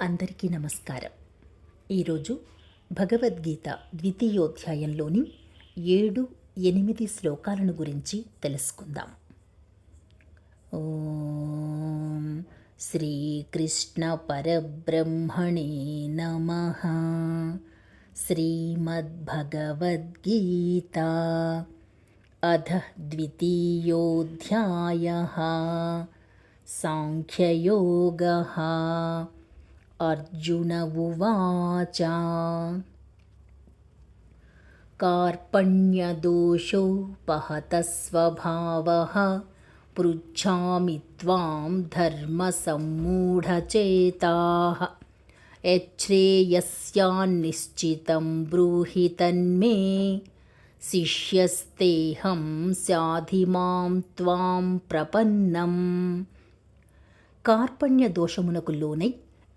అందరికీ నమస్కారం. ఈరోజు భగవద్గీత ద్వితీయోధ్యాయంలోని ఏడు ఎనిమిది శ్లోకాలను గురించి తెలుసుకుందాం. ఓం శ్రీకృష్ణ పరబ్రహ్మణే నమ. శ్రీమద్భగవద్గీత అధ ద్వితీయోధ్యాయ. సాంఖ్యయోగ. अर्जुन उवाच कार्पण्यदोषोपहतः स्वभावः पृच्छामि त्वां धर्मसम्मूढचेताः यच्छ्रेयस्यान्निश्चितं ब्रूहि तन्मे శిష్యస్తేహం శాధిమాం త్వాం ప్రపన్నం కార్పణ్య దోషమునకు లోనై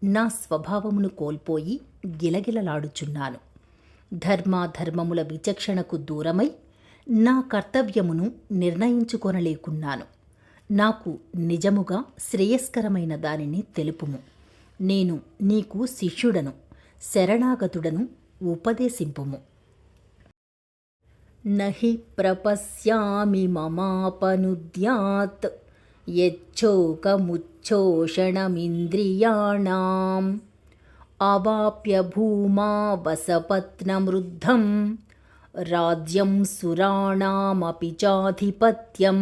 నా స్వభావమును కోల్పోయి గిలగిలలాడుచున్నాను. ధర్మాధర్మముల విచక్షణకు దూరమై నా కర్తవ్యమును నిర్ణయించుకొనలేకున్నాను. నాకు నిజముగా శ్రేయస్కరమైన దానిని తెలుపుము. నేను నీకు శిష్యుడను శరణాగతుడను ఉపదేశింపుము. నహి ప్రపశ్యామి మమాపనుద్యాత్. यच्छोकमुच्छोषणमिन्द्रियाणाम् अवाप्य भूमा वसपत्नमृद्धं राज्यं సురాణామపి చాధిపత్యం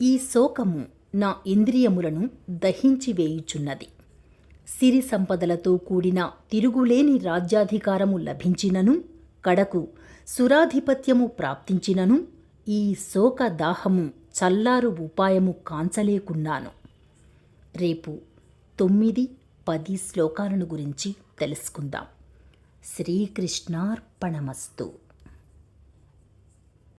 ఈ శోకము నా ఇంద్రియములను దహించి వేయుచున్నది సిరి సంపదలతో కూడిన తిరుగులేని రాజ్యాధికారము లభించినను కడకు సురాధిపత్యము ప్రాప్తించినను ఈ శోక దాహము చల్లారు ఉపాయము కాంచలేకున్నాను. రేపు తొమ్మిది పది శ్లోకాలను గురించి తెలుసుకుందాం. శ్రీకృష్ణార్పణమస్తు.